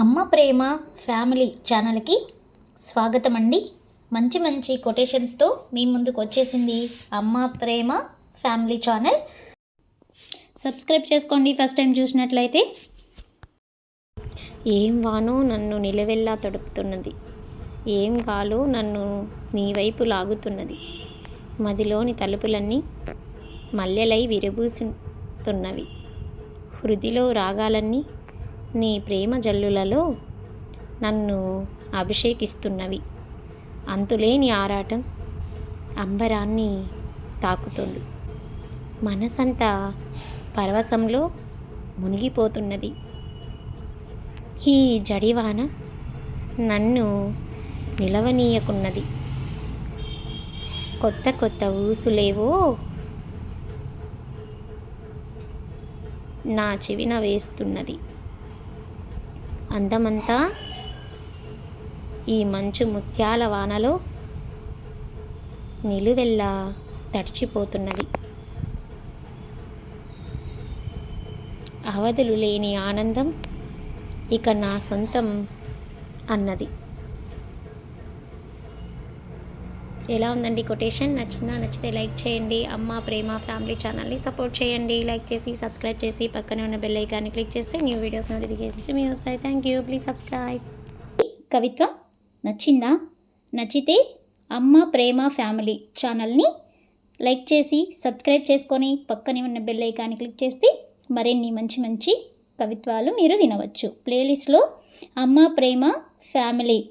అమ్మ ప్రేమ ఫ్యామిలీ ఛానల్కి స్వాగతం అండి మంచి మంచి కొటేషన్స్తో మీ ముందుకు వచ్చేసింది Amma Prema family channel. Subscribe చేసుకోండి ఫస్ట్ టైం చూసినట్లయితే. ఏం వానో నన్ను నిలవెల్లా తడుపుతున్నది. ఏం కాలో నన్ను నీ వైపు లాగుతున్నది. మదిలోని తలుపులన్నీ మల్లెలై విరబూసుతున్నవి హృదిలో రాగాలన్నీ నీ ప్రేమ జల్లులలో నన్ను అభిషేకిస్తున్నవి. అంతులేని ఆరాటం అంబరాన్ని తాకుతుంది. మనసంతా పరవశంలో మునిగిపోతున్నది. ఈ జడివాన నన్ను నిలవనీయకున్నది. కొత్త కొత్త ఊసులేవో నా చెవిన వేస్తున్నది. అందమంతా ఈ మంచు ముత్యాల వానలో నిలువెల్లా తడిచిపోతున్నది. అవధులు లేని ఆనందం ఇక నా సొంతం అన్నది. ఎలా ఉందండి కొటేషన్? నచ్చిందా? నచ్చితే లైక్ చేయండి. అమ్మ ప్రేమ ఫ్యామిలీ ఛానల్ని సపోర్ట్ చేయండి. లైక్ చేసి సబ్స్క్రైబ్ చేసి పక్కనే ఉన్న బెల్ ఐకాన్ని క్లిక్ చేస్తే న్యూ వీడియోస్ నోటిఫికేషన్స్ మీ వస్తాయి. Thank you. Please subscribe. కవిత్వ నచ్చిందా? నచ్చితే అమ్మ ప్రేమ ఫ్యామిలీ ఛానల్ని లైక్ చేసి సబ్స్క్రైబ్ చేసుకొని పక్కనే ఉన్న బెల్ ఐకాన్ని క్లిక్ చేస్తే మరిన్ని మంచి మంచి కవిత్వాలు మీరు వినవచ్చు. ప్లేలిస్ట్లో అమ్మ ప్రేమ ఫ్యామిలీ